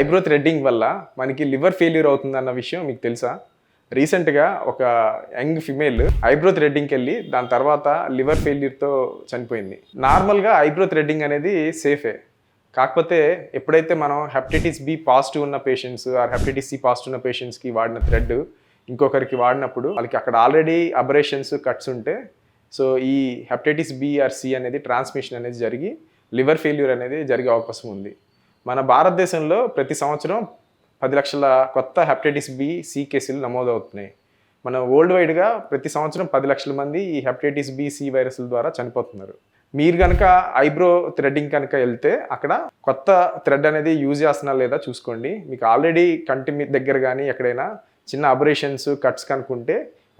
Eyebrow threading వల్ల మనకి liver failure అవుతుందన్న విషయం మీకు తెలుసా? రీసెంట్గా ఒక యంగ్ ఫిమేల్ ఐబ్రో థ్రెడ్డింగ్కి వెళ్ళి దాని తర్వాత లివర్ ఫెయిల్యూర్తో చనిపోయింది. నార్మల్గా ఐబ్రో థ్రెడ్డింగ్ అనేది సేఫే. కాకపోతే ఎప్పుడైతే మనం హెప్టైటిస్ బి పాజిటివ్ ఉన్న patients or hepatitis C positive ఉన్న పేషెంట్స్కి వాడిన థ్రెడ్ ఇంకొకరికి వాడినప్పుడు వాళ్ళకి అక్కడ ఆల్రెడీ అబరేషన్స్ కట్స్ ఉంటే సో ఈ హెప్టైటిస్ బి ఆర్ సి అనేది ట్రాన్స్మిషన్ అనేది జరిగి లివర్ ఫెయిల్యూర్ అనేది జరిగే అవకాశం ఉంది. మన భారతదేశంలో ప్రతి సంవత్సరం పది లక్షల కొత్త హెపటైటిస్ బి సి కేసులు నమోదవుతున్నాయి. మన వరల్డ్ వైడ్గా ప్రతి సంవత్సరం పది లక్షల మంది ఈ హెపటైటిస్ బి సి వైరస్ల ద్వారా చనిపోతున్నారు. మీరు కనుక ఐబ్రో థ్రెడ్డింగ్ కనుక వెళ్తే అక్కడ కొత్త థ్రెడ్ అనేది యూజ్ చేస్తున్నా లేదా చూసుకోండి. మీకు ఆల్రెడీ కంటి మీ దగ్గర కానీ ఎక్కడైనా చిన్న అబరేషన్స్ కట్స్ కనుక్కుంటే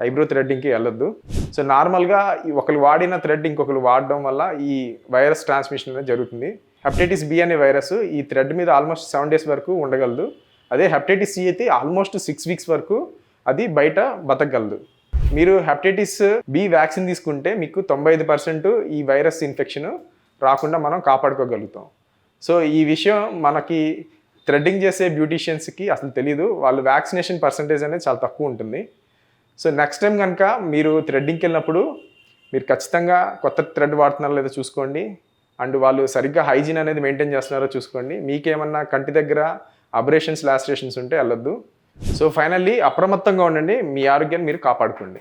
ఐబ్రో థ్రెడ్డింగ్కి వెళ్ళొద్దు. సో నార్మల్గా ఒకరు వాడిన థ్రెడ్ ఇంకొకరు వాడడం వల్ల ఈ వైరస్ ట్రాన్స్మిషన్ అనేది జరుగుతుంది. హెప్టైటిస్ బి అనే వైరస్ ఈ థ్రెడ్ మీద ఆల్మోస్ట్ సెవెన్ డేస్ వరకు ఉండగలదు. అదే హెప్టైటిస్ సి అయితే ఆల్మోస్ట్ సిక్స్ వీక్స్ వరకు అది బయట బతకగలదు. మీరు హెప్టైటిస్ బి వ్యాక్సిన్ తీసుకుంటే మీకు తొంభై ఐదు పర్సెంట్ ఈ వైరస్ ఇన్ఫెక్షన్ రాకుండా మనం కాపాడుకోగలుగుతాం. సో ఈ విషయం మనకి థ్రెడ్డింగ్ చేసే బ్యూటీషియన్స్కి అసలు తెలియదు వాళ్ళు వ్యాక్సినేషన్ పర్సంటేజ్ అనేది చాలా తక్కువ ఉంటుంది. సో నెక్స్ట్ టైం కనుక మీరు థ్రెడ్డింగ్కి వెళ్ళినప్పుడు మీరు ఖచ్చితంగా కొత్త థ్రెడ్ వాడుతున్నారో లేదో చూసుకోండి. అండ్ వాళ్ళు సరిగ్గా హైజీన్ అనేది మెయింటైన్ చేస్తున్నారో చూసుకోండి. మీకేమన్నా కంటి దగ్గర అబరేషన్స్ లాస్ట్రేషన్స్ ఉంటే వెళ్ళొద్దు. సో ఫైనల్లీ అప్రమత్తంగా ఉండండి. మీ ఆరోగ్యాన్ని మీరు కాపాడుకోండి.